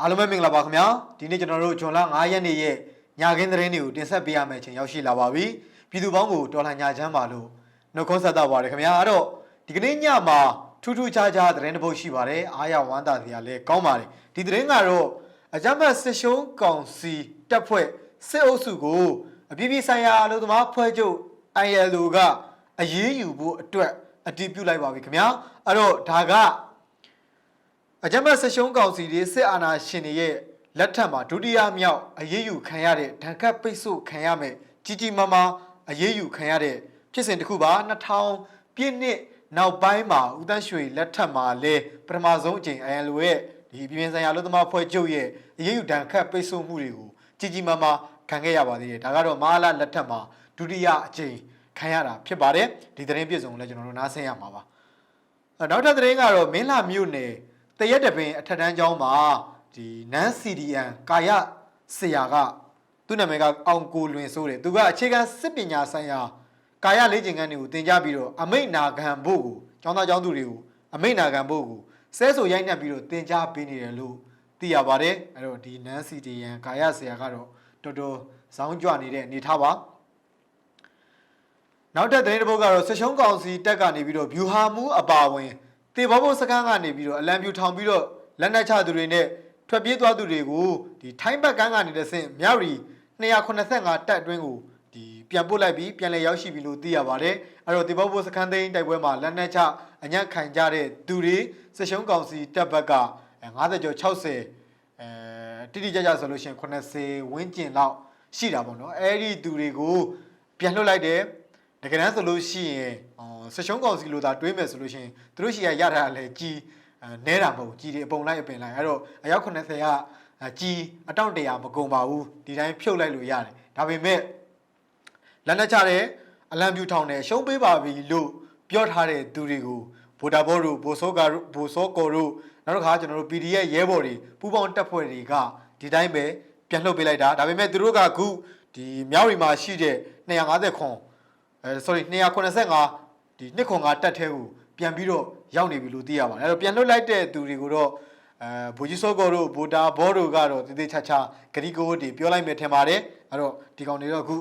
အားလုံးပဲမင်္ဂလာပါခင်ဗျာဒီနေ့ကျွန်တော်တို့ဂျွန်လ9ရက်နေ့ရဲ့ညခင်းသတင်းတွေကိုတင်ဆက်ပေးရမယ့်အချိန်ရောက်ရှိလာပါပြီပြည်သူပေါင်းကိုတော်လှန်ညာချမ်းပါလို့နှုတ်ခွန်းဆက်တာပါတယ်ခင်ဗျာအဲ့တော့ဒီကနေ့ညမှာထူးထူးခြားခြားသတင်းတစ်ပုဒ်ရှိပါတယ်အားရဝမ်းသာစရာလည်းကောင်းပါတယ်ဒီသတင်းကတော့အကြမ်းဖက်စစ်ရှုံးကောင်စီတပ်ဖွဲ့စစ်အုပ်စုကိုအပြည်ပြည်ဆိုင်ရာအလို့သမားဖွဲ့ချုပ် ILO ကအရေးယူဖို့အတွက်အတည်ပြုလိုက်ပါပြီခင်ဗျာအဲ့တော့ဒါက အကြမ်းဖက်ဆက်ရှုံးကောင်စီတွေစစ်အာဏာရှင်တွေရဲ့လက်ထက်မှာဒုတိယမြောက်အရေးယူခံရတဲ့ဒဏ်ခတ်ပိတ်ဆို့ခံရမယ်ကြီးကြီးမားမားအရေးယူခံရတဲ့ဖြစ်စဉ်တစ်ခုပါ2000ပြည့်နှစ်နောက်ပိုင်းမှာဦးတန်းရွှေလက်ထက်မှာလဲပထမဆုံးအကြိမ်အန်လိုရဲ့ဒီပြည်ပင်းဆိုင်ရာလူသမားဖွဲ့ချုပ်ရဲ့အရေးယူဒဏ်ခတ်ပိတ်ဆို့မှုတွေကိုကြီးကြီးမားမားခံခဲ့ရပါသေးတယ်ဒါကတော့မဟာလာလက်ထက်မှာဒုတိယအကြိမ်ခံရတာဖြစ်ပါတယ်ဒီသတင်းပြည့်စုံကိုလည်းကျွန်တော်တို့နားဆင်ရမှာပါအဲနောက်ထပ်သတင်းကတော့မင်းလာမြို့နယ် တရက်တပင်အထက်တန်းကျောင်းမှာဒီနန်း CDN ကာယဆရာကသူ့နာမည်ကအောင်ကိုလွင်ဆိုးတယ်သူကအခြေခံစစ်ပညာဆိုင်ရာကာယလေ့ကျင့်ခန်းတွေကိုသင်ကြားပြီးတော့အမိတ်နာခံဖို့ကိုကျောင်းသားကျောင်းသူတွေကိုအမိတ်နာခံဖို့ကိုဆဲဆိုရိုက်နှက်ပြီးတော့သင်ကြားပေးနေတယ်လို့သိရပါတယ်အဲ့တော့ဒီနန်း CDN ကာယဆရာကတော့တော်တော်ဇောင်းကြွနေတဲ့အနေထားပါနောက်ထပ်သတင်းတစ်ပုဒ်ကတော့ဆက်ရှုံးကောင်စီတက်ကနေပြီးတော့ဗျူဟာမူအပါဝင် တေဘောဘုတ်စကန်းကနေပြီးတော့အလံပြူထောင်ပြီးတော့လက်နက်ချသူတွေနဲ့ထွက်ပြေးသွားသူတွေကိုဒီထိုင်းဘက်ကန်းကနေတဆင့်မြရီ285တက်အတွင်းကိုဒီပြန်ပို့လိုက်ပြီးပြန်လည်ရောက်ရှိပြီလို့သိရပါတယ်အဲ့တော့တေဘောဘုတ်စကန်းသိန်းတိုက်ပွဲမှာလက်နက်ချအညံ့ခံကြတဲ့သူတွေဆက်ရှုံးကောင်စီတက်ဘက်က50ကျော်60အဲတိတိကျကျဆိုလို့ရှိရင်80ဝန်းကျင်လောက်ရှိတာပေါ့နော်အဲ့ဒီသူတွေကိုပြန်လွှတ်လိုက်တယ်တကယ်တမ်းဆိုလို့ရှိရင်ဟော ဆက်ရှုံးကောင်စီလိုသာတွေးမယ်ဆိုလို့ရှိရင်သူတို့ရှိရရထားတာလဲကြီးအဲနဲတာမဟုတ်ဘူးကြီးတွေအပုံလိုက်အပင်လိုက်အဲ့တော့အယောက်80ကအဲကြီးအတောင့်တရာမကုန်ပါဘူးဒီတိုင်းဖြုတ်လိုက်လို့ရတယ်ဒါပေမဲ့လက်နဲ့ချတဲ့အလံပြူထောင်တယ်ရှုံးပေးပါပြီလို့ပြောထားတဲ့သူတွေကိုဗိုလ်တာဘောတို့ဗိုလ်စောကာတို့ဗိုလ်စောကောတို့နောက်တစ်ခါကျွန်တော်တို့ PDF ရဲဘော်တွေပူပေါင်းတပ်ဖွဲ့တွေကဒီတိုင်းပဲပြန်လှုပ်ပေးလိုက်တာဒါပေမဲ့သူတို့ကအခုဒီမြောက်ရီမှာရှိတဲ့250ခွန်အဲ sorry 285 ဒီနှစ်ခွန်ကတက်သေးကိုပြန်ပြီးတော့ရောက်နေပြီလို့သိရပါတယ်အဲ့တော့ပြန်လွတ်လိုက်တဲ့သူတွေကိုတော့အဲဘူကြီးစောကောတို့ဘူတာဘောတို့ကတော့တည်တည်ချာချာဂရီကိုတွေပြောလိုက်မယ်ထင်ပါတယ်အဲ့တော့ဒီကောင်တွေတော့အခု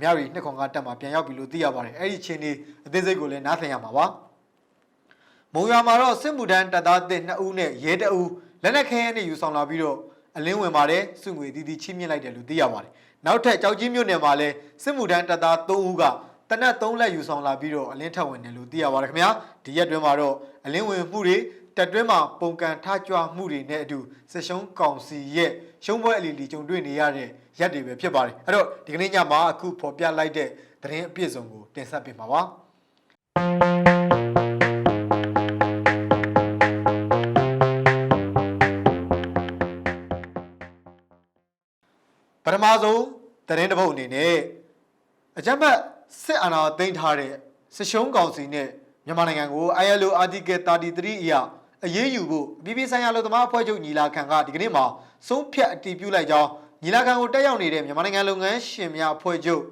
မြောက်ရီနှစ်ခွန်ကတက်မှာပြန်ရောက်ပြီလို့သိရပါတယ်အဲ့ဒီချင်းလေးအသေးစိတ်ကိုလည်းနားဆင်ရမှာပါမုံရွာမှာတော့စစ်မှုထမ်းတပ်သားတစ်2ဦးနဲ့ရဲတအူးလက်နက်ခဲယမ်းတွေယူဆောင်လာပြီးတော့အလင်းဝင်ပါတယ်စုငွေတီးတီးချင်းမြင့်လိုက်တယ်လို့သိရပါတယ်နောက်ထပ်ကြောက်ကြီးမြို့နယ်မှာလည်းစစ်မှုထမ်းတပ်သား3ဦးက တနက်3လက်ယူဆောင်လာပြီးတော့အလင်းထက်ဝင်တယ်လို့သိရပါတယ်ခင်ဗျာဒီရက်တွင်းမှာတော့အလင်းဝင်မှုတွေတက်တွင်းမှာပုံကန်ထကြွမှုတွေနဲ့အတူဆက်ရှုံးကောင်စီရဲ့ရှုံးပွဲအလီလီကြုံတွေ့နေရတဲ့ရက်တွေပဲဖြစ်ပါတယ်အဲ့တော့ဒီကနေ့ညမှာအခုဖော်ပြလိုက်တဲ့သတင်းအပြည့်စုံကိုတင်ဆက်ပေးမှာပါပထမဆုံးသတင်းတစ်ပုဒ်အနေနဲ့အကြမ်းဖက် စစ်အာဏာသိမ်းထားတဲ့စစ်ရှုံးကောင်စီနဲ့မြန်မာနိုင်ငံကို ILO Article 33အရအရေးယူဖို့အပြည်ပြည်ဆိုင်ရာလူသမားအဖွဲ့ချုပ်ညီလာခံကဒီကနေ့မှာဆုံးဖြတ်အတည်ပြုလိုက်ကြောင်းညီလာခံကိုတက်ရောက်နေတဲ့မြန်မာနိုင်ငံလုပ်ငန်းရှင်များအဖွဲ့ချုပ်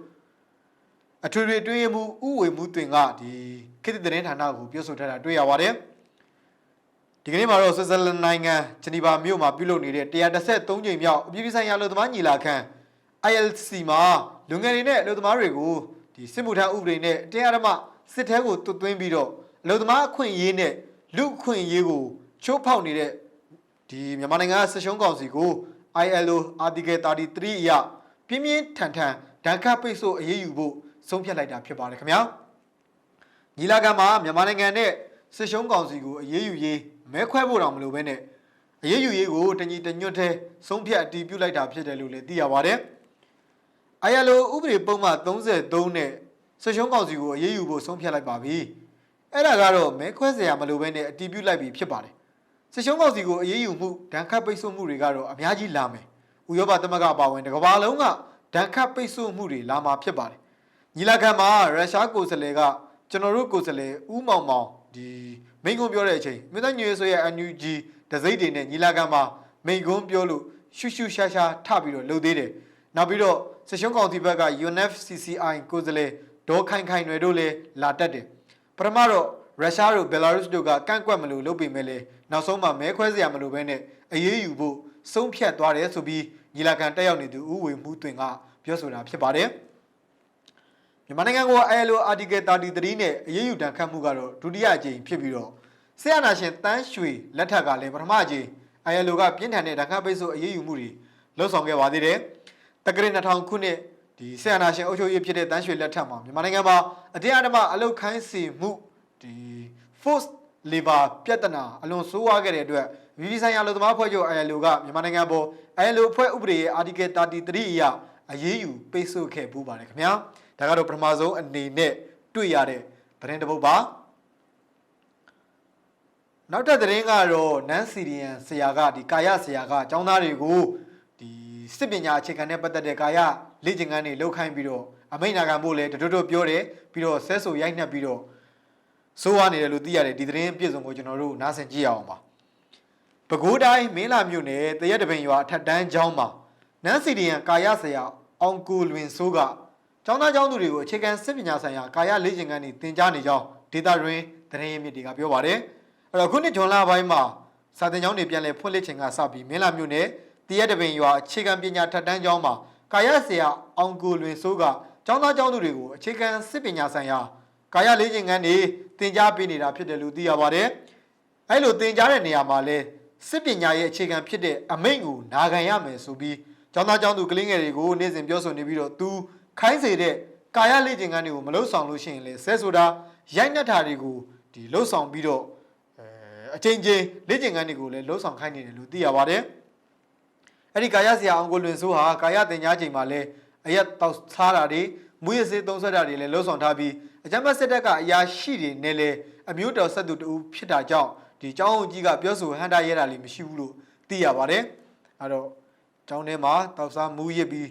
အထွေထွေတွင်းရေးမှူးဥဝေမှုတွင်ကဒီခေတ်သစ်သတင်းဌာနကိုပြောဆိုထားတာတွေ့ရပါတယ်ဒီကနေ့မှာတော့ဆွစ်ဇာလန်နိုင်ငံဂျနီဗာမြို့မှာပြုလုပ်နေတဲ့133ကြိမ်မြောက်အပြည်ပြည်ဆိုင်ရာလူသမားညီလာခံ ILC မှာလူငယ်တွေနဲ့အလုပ်သမားတွေကို ဒီစစ်မှုထမ်းဥပဒေနဲ့တရားဓမ္မစစ်ထဲကိုတွတ်သွင်းပြီးတော့အလုပ်သမားအခွင့်အရေးနဲ့လူအခွင့်အရေးကိုချိုးဖောက်နေတဲ့ဒီမြန်မာနိုင်ငံဆက်ရှုံးကောင်စီကို ILO Article 33အရပြင်းပြင်းထန်ထန်ဒဏ်ခတ်ပိတ်ဆို့အရေးယူဖို့ဆုံးဖြတ်လိုက်တာဖြစ်ပါတယ်ခင်ဗျာညီလာခံမှာမြန်မာနိုင်ငံနဲ့စစ်ရှုံးကောင်စီကိုအရေးယူရေးမဲခွဲဖို့တောင်မလိုဘဲနဲ့အရေးယူရေးကိုတညီတညွတ်တဲ့ဆုံးဖြတ်အတည်ပြုလိုက်တာဖြစ်တယ်လို့လည်းသိရပါတယ်။ ILO ဥပဒေပုံမှန်33နဲ့ဆွရှုံးကောင်စီကိုအရေးယူဖို့ဆုံးဖြတ်လိုက်ပါပြီ။အဲ့ဒါကတော့မဲခွဲစရာမလိုဘဲနဲ့အတည်ပြုလိုက်ပြီဖြစ်ပါတယ်။ဆွရှုံးကောင်စီကိုအရေးယူမှုဒဏ်ခတ်ပိတ်ဆို့မှုတွေကတော့အများကြီးလာမယ်။ဥရောပသမဂ္ဂအပါအဝင်တစ်ကမ္ဘာလုံးကဒဏ်ခတ်ပိတ်ဆို့မှုတွေလာမှာဖြစ်ပါတယ်။ညီလာခံမှာရုရှားကိုယ်စားလှယ်ကကျွန်တော်တို့ကိုယ်စားလှယ်ဦးမောင်မောင်ဒီမိန့်ခွန်းပြောတဲ့အချိန်မြို့သားညွေဆိုရဲ့ NUG ဒဇိတ်တွေနဲ့ညီလာခံမှာမိန့်ခွန်းပြောလို့ရှုရှုရှားရှားထပြီးတော့လှုပ်သေးတယ်။နောက်ပြီးတော့ ဆရှုံးကောင်စီဘက်က UNFCCI ကိုယ်စားလှယ်ဒေါ်ခိုင်ခိုင်တွေတို့လည်းလာတက်တယ်ပထမတော့ရုရှားတို့ဘယ်လာရုစ်တို့ကကန့်ကွက်မလို့လုပ်ပေမဲ့လေနောက်ဆုံးမှမဲခွဲစရာမလိုဘဲနဲ့အရေးယူဖို့ဆုံးဖြတ်သွားတယ်ဆိုပြီးညီလာခံတက်ရောက်နေသူဦးဝေမှုတွင်ကပြောဆိုတာဖြစ်ပါတယ်မြန်မာနိုင်ငံကို ILO Article 33နဲ့အရေးယူတန်းခတ်မှုကတော့ဒုတိယအကြိမ်ဖြစ်ပြီးတော့ဆရာနာရှင်တန်းရွှေလက်ထက်ကလည်းပထမအကြိမ် ILO ကပြင်းထန်တဲ့ဓာတ်ခတ်ပိတ်ဆို့အရေးယူမှုတွေလှုပ်ဆောင်ခဲ့ပါသေးတယ် တက္ကရာ2000ခုနှစ်ဒီဆရာနာရှင်အုပ်ချုပ်ရေးဖြစ်တဲ့တန်းရွှေလက်ထက်မှာမြန်မာနိုင်ငံမှာအတင်းအဓမ္မအလုတ်ခိုင်းစီမှုဒီ force labor ပြဿနာအလွန်ဆိုးဝါးခဲ့တဲ့အတွက်ဗီဒီဆိုင်ရာလူသမားဖွဲ့ချုပ် ILO ကမြန်မာနိုင်ငံပေါ် ILO ဖွဲ့ဥပဒေရဲ့ Article 33အရအရေးယူပိတ်ဆို့ခဲ့ပူးပါတယ်ခင်ဗျာဒါကတော့ပထမဆုံးအနေနဲ့တွေ့ရတဲ့သတင်းတစ်ပုဒ်ပါနောက်ထပ်သတင်းကတော့နန်းစီရီယန်ဆရာကဒီကာယဆရာကចောင်းသားတွေကိုဒီ စစ်ပညာအခြေခံနဲ့ပတ်သက်တဲ့ကာယလေ့ကျင့်ခန်းတွေလုပ်ခိုင်းပြီးတော့အမိန့်နာခံဖို့လဲတတွတ်တွတ်ပြောတယ်ပြီးတော့ဆဲဆူရိုက်နှက်ပြီးတော့ဆိုးဝါးနေတယ်လို့သိရတယ်ဒီသတင်းပြည့်စုံကိုကျွန်တော်တို့နားဆင်ကြည့်ရအောင်ပါပဲခူးတိုင်းမင်းလာမြို့နယ်တရက်တပင်ရွာအထက်တန်းကျောင်းမှာနန်းစီဒီယန်ကာယဆရာအောင်ကိုလွင်စိုးကကျောင်းသားကျောင်းသူတွေကိုအခြေခံစစ်ပညာဆိုင်ရာကာယလေ့ကျင့်ခန်းတွေသင်ကြားနေကြောင်းဒေတာရင်းသတင်းရင်းမြစ်တွေကပြောပါတယ်အဲ့တော့ခုနှစ်ဇွန်လပိုင်းမှာစာသင်ကျောင်းတွေပြန်လည်ဖွင့်လှစ်ချိန်ကစပြီးမင်းလာမြို့နယ် တရက်တပင်ရွာအခြေခံပညာထက်တန်းကျောင်းမှာကာယဆရာအောင်ကိုလွင်စိုးကကျောင်းသားကျောင်းသူတွေကိုအခြေခံစစ်ပညာဆိုင်ရာကာယလေးခြင်းကန်းတွေသင်ကြားပေးနေတာဖြစ်တယ်လို့သိရပါတယ်။အဲလိုသင်ကြားတဲ့နေရာမှာလဲစစ်ပညာရဲ့အခြေခံဖြစ်တဲ့အမိန့်ကိုနာခံရမယ်ဆိုပြီးကျောင်းသားကျောင်းသူကလေးငယ်တွေကိုနေ့စဉ်ပြောဆိုနေပြီးတော့သူခိုင်းစေတဲ့ကာယလေးခြင်းကန်းတွေကိုမလှုပ်ဆောင်လို့ရှိရင်လဲဆဲဆိုတာရိုက်နှက်တာတွေကိုဒီလှုပ်ဆောင်ပြီးတော့အဲအချိန်ချင်းလေးခြင်းကန်းတွေကိုလည်းလှုပ်ဆောင်ခိုင်းနေတယ်လို့သိရပါတယ်။ အဲ့ဒီကာယဆရာအောင်ကိုလွင်စိုးဟာကာယသင်ကြားချိန်မှာလဲအရက်တောက်စားတာတွေမွေးရစေးသုံးဆွဲတာတွေလည်းလှုပ်ဆောင်ထားပြီးအကြမ်းဖက်စစ်တပ်ကအရာရှိတွေနဲ့လည်းအမျိုးတော်ဆက်သူတူဖြစ်တာကြောင့်ဒီကျောင်းအောင်ကြီးကပြောဆိုဟန်တာရဲတာလေးမရှိဘူးလို့သိရပါတယ်။အဲတော့ကျောင်းထဲမှာတောက်စားမူးရစ်ပြီး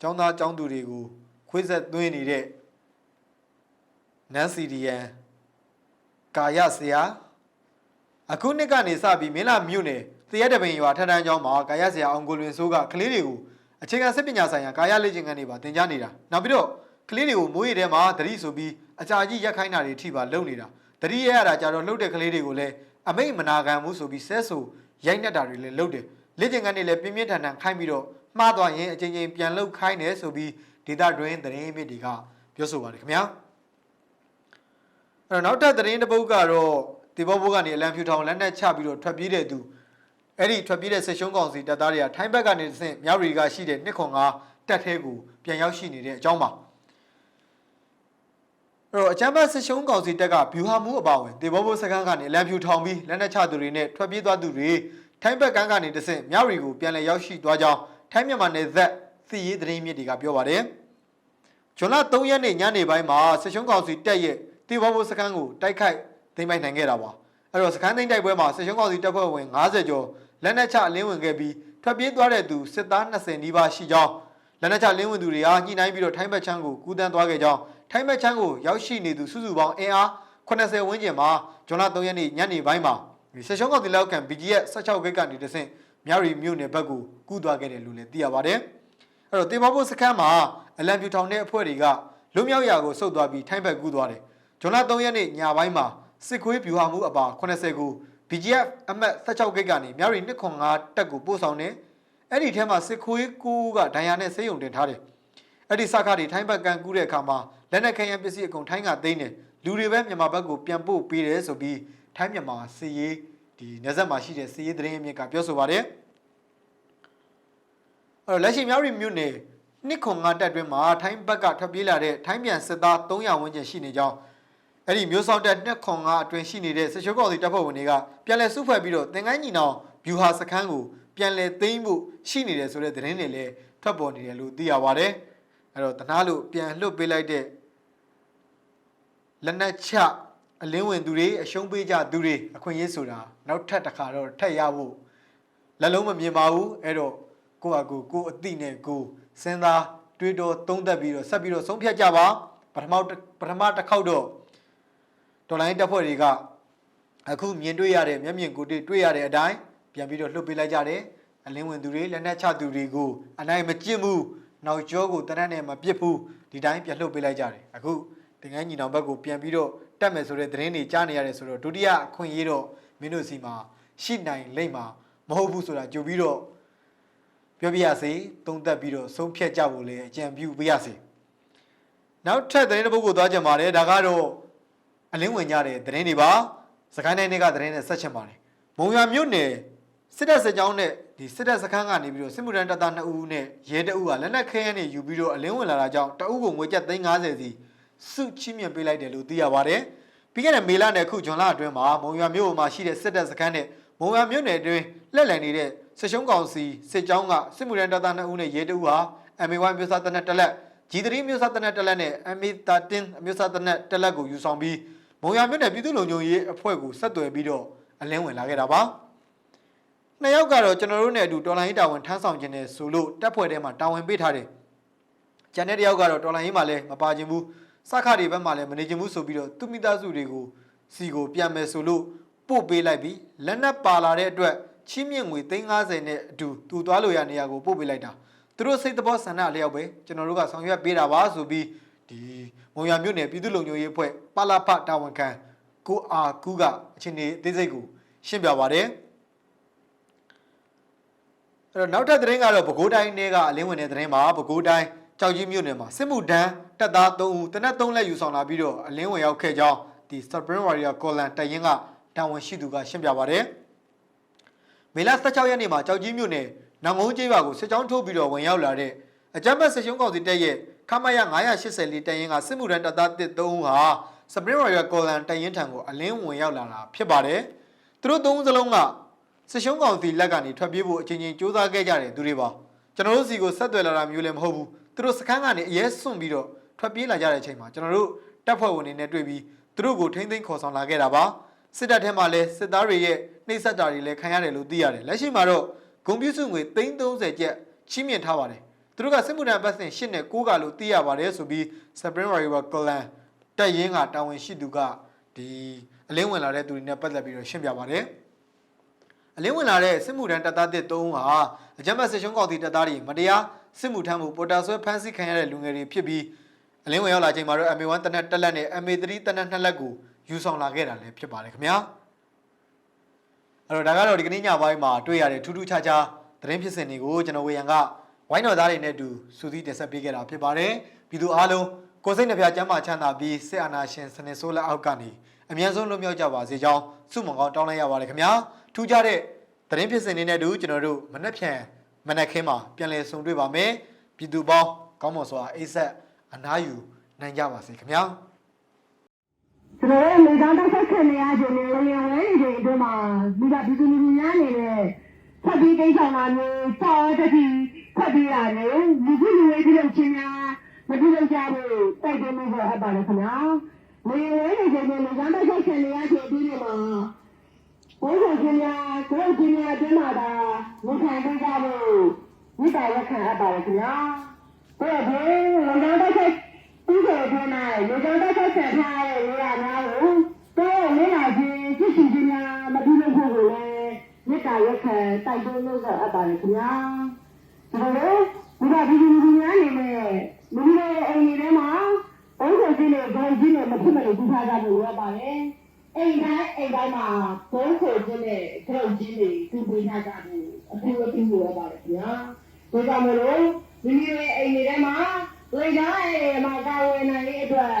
ကျောင်းသားကျောင်းသူတွေကိုခွေးဆက်သွင်းနေတဲ့နန်စီဒီယန်ကာယဆရာအခုနှစ်ကနေစပြီးမင်းလာမြို့နယ် တရက်တပင်ရွာထထန်းကျောင်းမှာကာယဆရာအောင်ကိုလွင်စိုးကကလေးတွေကိုအခြေခံစစ်ပညာဆိုင်ရာကာယလေ့ကျင့်ခန်းတွေပါသင်ကြားနေတာနောက်ပြီးတော့ကလေးတွေကိုမိုးရီထဲမှာတတိဆိုပြီးအကြာကြီးရက်ခိုင်းတာတွေထိပါလုပ်နေတာတတိရရတာကြတော့လှုပ်တဲ့ကလေးတွေကိုလည်းအမိတ်မနာခံမှုဆိုပြီးဆဲဆူရိုက်နှက်တာတွေလည်းလုပ်တယ်လေ့ကျင့်ခန်းတွေလည်းပြင်းပြင်းထန်ထန်ခိုင်းပြီးတော့မှားသွားရင်အချိန်ချင်းပြန်လှုပ်ခိုင်းတယ်ဆိုပြီးဒေတာတွင်သတင်းမြစ်တွေကပြောဆိုပါတယ်ခင်ဗျာအဲ့တော့နောက်ထပ်သတင်းတစ်ပုဒ်ကတော့ဒီဘောဘိုးကနေအလံဖြူထောင်လက်နက်ချပြီးတော့ထွက်ပြေးတဲ့သူ အဲ့ဒီထွက်ပြေးတဲ့စစ်ရှုံးကောင်စီတပ်သားတွေကထိုင်းဘက်ကနေတစ်ဆင့်မြောက်ရီကရှိတဲ့နှစ်ခွန်ကတက်သေးကိုပြန်ရောက်ရှိနေတဲ့အကြောင်းပါအဲ့တော့အချမ်းဘတ်စစ်ရှုံးကောင်စီတက်ကဗျူဟာမှုအပါဝင်တေဘောဘိုးစကန်းကနေအလံဖြူထောင်ပြီးလက်နက်ချသူတွေနဲ့ထွက်ပြေးသွားသူတွေထိုင်းဘက်ကန်းကနေတစ်ဆင့်မြောက်ရီကိုပြန်လည်ရောက်ရှိသွားကြောင်းထိုင်းမြန်မာနယ်သက်သီရေးသတင်းမြစ်တွေကပြောပါတယ်ဇွန်လ3ရက်နေ့ညနေပိုင်းမှာစစ်ရှုံးကောင်စီတက်ရဲ့တေဘောဘိုးစကန်းကိုတိုက်ခိုက်သိမ်းပိုက်နိုင်ခဲ့တာပါအဲ့တော့စကန်းသိမ်းတိုက်ပွဲမှာစစ်ရှုံးကောင်စီတပ်ဖွဲ့ဝင်90ကျော် လက်နက်ချအလင်းဝင်ခဲ့ပြီးထွက်ပြေးသွားတဲ့သူစစ်သား20နီးပါးရှိကြောင်းလက်နက်ချလင်းဝင်သူတွေဟာညှိနှိုင်းပြီးတော့ထိုင်းဘက်ချမ်းကိုကူးတန်းသွားခဲ့ကြောင်းထိုင်းဘက်ချမ်းကိုရောက်ရှိနေသူစုစုပေါင်းအင်အား80ဝန်းကျင်မှာဇွန်လ3ရက်နေ့ညနေပိုင်းမှာဆက်ရှုံးကောင်တီလောက်ခံ BGF 16ဂိတ်ကနေတဆင့်မြရီမြို့နယ်ဘက်ကိုကူးသွားခဲ့တယ်လို့လည်းသိရပါတယ်အဲ့တော့တေမဖို့စခန်းမှာအလံပြူထောင်တဲ့အဖွဲ့တွေကလွမြောက်ရာကိုစုပ်သွားပြီးထိုင်းဘက်ကူးသွားတယ်ဇွန်လ3ရက်နေ့ညပိုင်းမှာစစ်ခွေးပြူဟာမှုအပါ80ကို BGF အမှတ်16ဂိတ်ကနေမြရီ205တက်ကိုပို့ဆောင်တယ်အဲ့ဒီထဲမှာစစ်ခွေးကူကဒဏ်ရာနဲ့ဆေးရုံတင်ထားတယ်အဲ့ဒီစကားတွေထိုင်းဘက်ကန်ကူးတဲ့အခါမှာလက်နက်ခဲယမ်းပစ္စည်းအကုန်ထိုင်းကသိမ်းတယ်လူတွေပဲမြန်မာဘက်ကိုပြန်ပို့ပေးတယ်ဆိုပြီးထိုင်းမြန်မာစီရေးဒီနေဆက်မှာရှိတဲ့စီရေးသတင်းအမြစ်ကပြောဆိုပါတယ်အဲ့တော့လက်ရှိမြောက်ရီမြို့နယ်နှစ်ခွန်ငါတက်တွင်မှာထိုင်းဘက်ကထွက်ပြေးလာတဲ့ထိုင်းပြန်စစ်သား300ဝန်းကျင်ရှိနေကြောင်း အဲ့ဒီမျိုးစောက်တက်နှစ်ခွန်ငါအတွင်ရှိနေတဲ့စစ်ချိုးကော်စီတပ်ဖွဲ့ဝင်တွေကပြန်လည်စုဖွဲ့ပြီးတော့တင်ကိုင်းညီနောင်ဗျူဟာစခန်းကိုပြန်လည်သိမ်းဖို့ရှိနေတယ်ဆိုတဲ့သတင်းတွေလည်းထွက်ပေါ်နေတယ်လို့သိရပါတယ်အဲ့တော့တနာလို့ပြန်လှုပ်ပေးလိုက်တဲ့လက်နက်ချအလင်းဝင်သူတွေအရှုံးပေးကြသူတွေအခွင့်အရေးဆိုတာနောက်ထပ်တစ်ခါတော့ထက်ရဖို့လက်လုံးမမြင်ပါဘူးအဲ့တော့ကိုယ့်အကူကိုယ့်အတိနဲ့ကိုယ်စဉ်းစားတွေးတောသုံးသပ်ပြီးတော့ဆက်ပြီးတော့ဆုံးဖြတ်ကြပါပထမပထမတစ်ခေါက်တော့ ဒေါ်လာရင်းတပ်ဖွဲ့တွေကအခုမြင်တွေ့ရတဲ့မျက်မြင်ကိုယ်တွေ့တွေ့ရတဲ့အတိုင်းပြန်ပြီးတော့လှုပ်ပေးလိုက်ကြတယ်အလင်းဝင်သူတွေလက်နက်ချသူတွေကိုအနိုင်မကျင့်ဘူးနောက်ကျောကိုတရတ်နဲ့မပြစ်ဘူးဒီတိုင်းပြန်လှုပ်ပေးလိုက်ကြတယ်အခုတင်ငန်းညီနောင်ဘက်ကိုပြန်ပြီးတော့တက်မယ်ဆိုတဲ့သတင်းတွေကြားနေရတယ်ဆိုတော့ဒုတိယအခွင့်အရေးတော့မင်းတို့စီမှာရှိနိုင်လိမ့်မှာမဟုတ်ဘူးဆိုတာကြိုပြီးတော့ပြောပြရစေသုံးသက်ပြီးတော့ဆုံးဖြတ်ကြဖို့လည်းအကြံပြုပေးရစေနောက်ထပ်သတင်းတစ်ပုဒ်ကိုသွားကြပါတယ်ဒါကတော့ အလင်းဝင်ကြတဲ့သတင်းတွေပါစကိုင်းတိုင်းတွေကသတင်းနဲ့ဆက်ချင်ပါတယ်မုံရွာမြို့နယ်စစ်တပ်စစ်ကြောင်းနဲ့ဒီစစ်တပ်စခန်းကနေပြီးတော့စစ်မှုထမ်းတပ်သား2ဦးနဲ့ရဲတအုပ်ကလက်နက်ခဲယမ်းတွေယူပြီးတော့အလင်းဝင်လာတာကြောင့်တအုပ်ကိုငွေကျပ်350စီစုချီးမြှင့်ပေးလိုက်တယ်လို့သိရပါတယ်ပြီးခဲ့တဲ့မေလနဲ့အခုဇွန်လအတွင်းမှာမုံရွာမြို့မှာရှိတဲ့စစ်တပ်စခန်းနဲ့မုံရွာမြို့နယ်အတွင်းလက်လည်နေတဲ့စစ်ရှုံးကောင်စီစစ်ကြောင်းကစစ်မှုထမ်းတပ်သား2ဦးနဲ့ရဲတအုပ်ဟာ MA1 မျိုးစားတနက်တစ်လက် G3 မျိုးစားတနက်တစ်လက်နဲ့ MA13 မျိုးစားတနက်တစ်လက်ကိုယူဆောင်ပြီး မုံရွာမြို့နယ်ပြည်သူ့လုံခြုံရေးအဖွဲ့ကိုဆက်သွယ်ပြီးတော့အလင်းဝင်လာခဲ့တာပါနှစ်ယောက်ကတော့ကျွန်တော်တို့နဲ့အတူတော်လိုင်းရေးတာဝန်ထမ်းဆောင်ခြင်းနဲ့ဆိုလို့တပ်ဖွဲ့ထဲမှာတာဝန်ပေးထားတယ်ကျန်တဲ့တယောက်ကတော့တော်လိုင်းရေးမှာလည်းမပါခြင်းဘူးစခါတွေဘက်မှာလည်းမနေခြင်းဘူးဆိုပြီးတော့သူမိသားစုတွေကိုစီကိုပြန်မယ်ဆိုလို့ပို့ပေးလိုက်ပြီးလက်နက်ပါလာတဲ့အတွက်ချီးမြှင့်ငွေ350နဲ့အတူသူသွားလို့ရနေရာကိုပို့ပေးလိုက်တာသူတို့စိတ်သဘောဆန္ဒလျောက်ပဲကျွန်တော်တို့ကဆောင်ရွက်ပေးတာပါဆိုပြီးဒီ မုံရမြို့နယ်ပြည်သူ့လုံခြုံရေးအဖွဲ့ပလာဖတာဝန်ခံကိုအာကူကအချင်းနေအသေးစိတ်ကိုရှင်းပြပါတယ်အဲ့တော့နောက်ထပ်သတင်းကတော့ပဲခူးတိုင်းထဲကအလင်းဝင်တဲ့သတင်းမှာပဲခူးတိုင်းကြောက်ကြီးမြို့နယ်မှာစစ်မှုတန်းတပ်သား3ဦးတနက်3လက်ယူဆောင်လာပြီးတော့အလင်းဝင်ရောက်ခဲ့ကြောင်းဒီ Spring Warrior Colon တရင်ကတာဝန်ရှိသူကရှင်းပြပါတယ်မေလ16ရက်နေ့မှာကြောက်ကြီးမြို့နယ်နောင်ကုန်းကျေးရွာကိုစစ်ကြောင်းထိုးပြီးတော့ဝင်ရောက်လာတဲ့အကြမ်းဖက်စစ်ရှုံးကောင်စီတပ်ရဲ့ ခမရ980လေးတရင်ကစစ်မှုတန်းတပ်သား3ဦးဟာ Spring Warrior Colon တရင်ထံကိုအလင်းဝင်ရောက်လာတာဖြစ်ပါတယ်သူတို့သုံးဦးစလုံးကစစ်ရှုံးကောင်စီလက်ကနေထွက်ပြေးဖို့အချင်းချင်းစူးစမ်းခဲ့ကြတယ်သူတွေပါကျွန်တော်တို့စီကိုဆက်သွယ်လာတာမျိုးလည်းမဟုတ်ဘူးသူတို့စခန်းကနေအရဲစွန့်ပြီးတော့ထွက်ပြေးလာကြတဲ့အချိန်မှာကျွန်တော်တို့တပ်ဖွဲ့ဝင်တွေနဲ့တွေ့ပြီးသူတို့ကိုထိမ့်သိမ်းခေါ်ဆောင်လာခဲ့တာပါစစ်တပ်ထဲမှာလည်းစစ်သားတွေရဲ့နှိပ်စက်တာတွေလည်းခံရတယ်လို့သိရတယ်လက်ရှိမှာတော့ဂုံပြူစုငွေ330ကျပ်ချီးမြှင့်ထားပါတယ် သူတို့ကစစ်မှုထမ်းပတ်စဉ်8နဲ့9ကလို့သိရပါတယ်ဆိုပြီး Spring River Clan တက်ရင်ကတာဝန်ရှိသူကဒီအလင်းဝင်လာတဲ့သူတွေနဲ့ပတ်သက်ပြီးတော့ရှင်းပြပါတယ်အလင်းဝင်လာတဲ့စစ်မှုထမ်းတပ်သားတစ်သုံးဟာအကြမ်းဖက်စစ်ရှုံးကောင်တီတပ်သားတွေမတရားစစ်မှုထမ်းမှုပေါ်တာဆွဲဖမ်းဆီးခံရတဲ့လူငယ်တွေဖြစ်ပြီးအလင်းဝင်ရောက်လာချိန်မှာတော့ MA1 တနက်တက်လက်နဲ့ MA3 တနက်နှစ်လက်ကိုယူဆောင်လာခဲ့တာလည်းဖြစ်ပါတယ်ခင်ဗျာအဲ့တော့ဒါကတော့ဒီကနေ့ညပိုင်းမှာတွေ့ရတဲ့ထူးထူးခြားခြားသတင်းဖြစ်စဉ်တွေကိုကျွန်တော်ဝေယံက ဝိုင်းတော်သားတွေနဲ့အတူစူးစီးတင်ဆက်ပေးခဲ့တာဖြစ်ပါတယ်ပြည်သူအားလုံးကိုယ်စိတ်နှပြချမ်းသာချမ်းသာပြီးစစ်အာဏာရှင်စနစ်ဆိုးလက်အောက်ကနေအမြန်ဆုံးလွတ်မြောက်ကြပါစေကြောင်းဆုမွန်ကောင်းတောင်းလိုက်ရပါတယ်ခင်ဗျာထူးခြားတဲ့သတင်းဖြစ်စဉ်တွေနဲ့အတူကျွန်တော်တို့မနေ့ဖြန်မနေ့ခင်းမှာပြန်လည်ဆုံတွေ့ပါမယ်ပြည်သူပေါင်းကောင်းမွန်စွာအိဆက်အနားယူနိုင်ကြပါစေခင်ဗျာကျွန်တော်တို့လေကောင်းတစ်ဆက်ခံနေရခြင်းနဲ့လျော်ဝဲနေခြင်းအတွင်းမှာမိဘပြည်သူလူထုများအနေနဲ့ဖတ်ပြီးကိစ္စမှာမျိုးစောတတိ ဖတ်ပြီးရတယ်လူကြီးလူဝေးပြုလုပ်ခြင်းများမပြုလုပ်ကြဘူးတိုက်တွန်းမှုပေါ်အပ်ပါတယ်ခင်ဗျာလေဝဲနေခြင်းနဲ့လေကောင်းတစ်ဆက်ခံနေရခြင်းအတွင်းမှာဘုရားရှင်များကိုယ်ရှင်များအတွင်းမှာဒါဝန်ခံပေးကြဖို့မိဘရက်ခံအပ်ပါတယ်ခင်ဗျာဘုရားဘုရားလေကောင်းတစ်ဆက်ဒီကနေ့မှာလူကြောင့်တက်ဆက်ထားတဲ့နေရာများကိုတော့လင်းလာခြင်းသိရှိခြင်းများမပြုလုပ်ဖို့ကိုလည်းမေတ္တာရက်ခံတိုက်တွန်းလို့ဆိုအပ်ပါတယ်ခင်ဗျာ ဒါလိုဘုရားဒီဒီဒီများနေနဲ့လူတွေအိမ်တွေမှာဘုရားရှင်နဲ့ဂုဏ်ကြီးနဲ့မဖြစ်မလို့ပြုထားကြဖို့ရပါတယ်အိမ်တိုင်းအိမ်တိုင်းမှာဘုန်းခိုခြင်းနဲ့ဂုဏ်ကြီးတွေပြုပေးထားကြဖို့အထူးအပြုလို့ရပါတယ်ခင်ဗျာဒါကြောင့်မလို့မိမိရဲ့အိမ်တွေထဲမှာလေကားရဲ့မှာကာဝယ်နိုင်ရေးအတွက်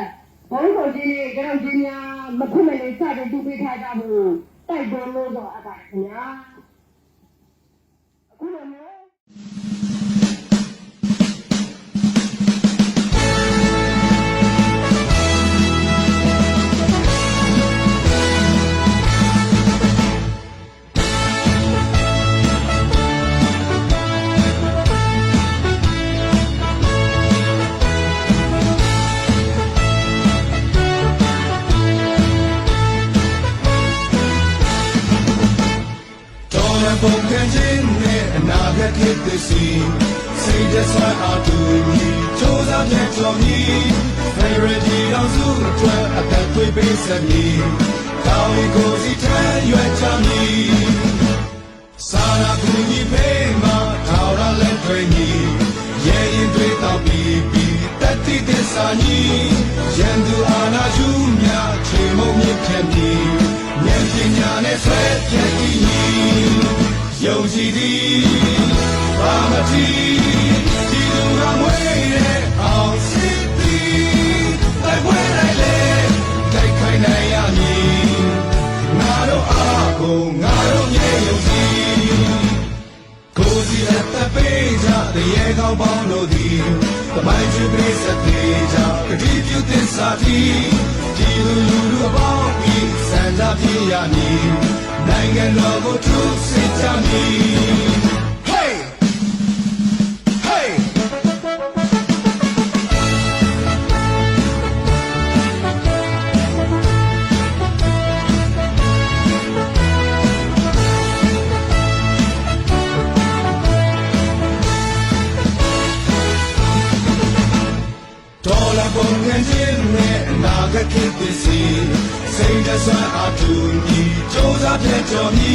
ဘုန်းတော်ကြီးတွေကြောက်ကြီးများမဖြစ်မနေစတဲ့တူပေးထားကြဖို့တိုက်တွန်းလို့တော့အပ်ပါခင်ဗျာအခုလိုမျိုး သည်စီစိတ်သက်သာအားတူညီကြိုးစားပြန်တော်မီဖေရဒီအောင်စုအတွက်အသက်သွေးပေးစမည်ကောင်းရီကိုစီထ တရေကောင်းပေါင်းတို့သည်တမိုင်းချွေပေးစသေးကြကတိပြုသစ္စာတီဒီလူလူလူအပေါင်းဤစံကြပြေရမည်နိုင်ငံတော်ကိုထုစစ်ကြမည် စိတ်တဆွမ်းအတူညီစူးစမ်းပြတ်ကျော်မီ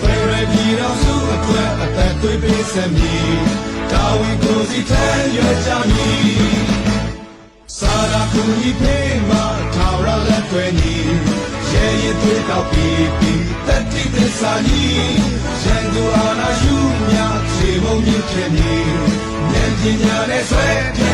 ဖရယ်ပြည်တော်စုအတွက်အသက်သွေးပေးဆက်မည်တာဝန်ကိုစီထမ်းရွက်ကြမည်စာရာကူညီပေးမှာထာဝရလက်တွေညီရဲရည်သွေးတောက်ပြီးပြီးတတိသစ္စာညီရန်သူအာနာယူမြခြေမုံမြင့်ခဲ့မည်ဉာဏ်ပညာနဲ့ဆွဲပြည့်တည်ညီယုံ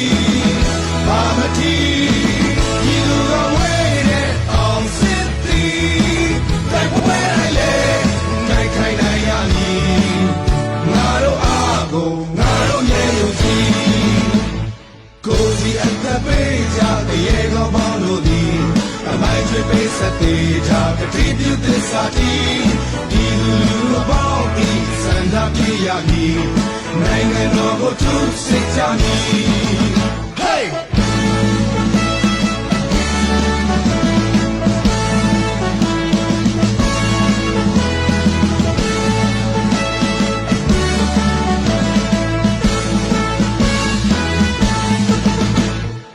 ကြကတိပြုသစ္စာတီဒီလူလူအပေါင်းဤစန္ဒပြေရမည်နိုင်ငံတော်ကိုထုစစ်ကြမည် Hey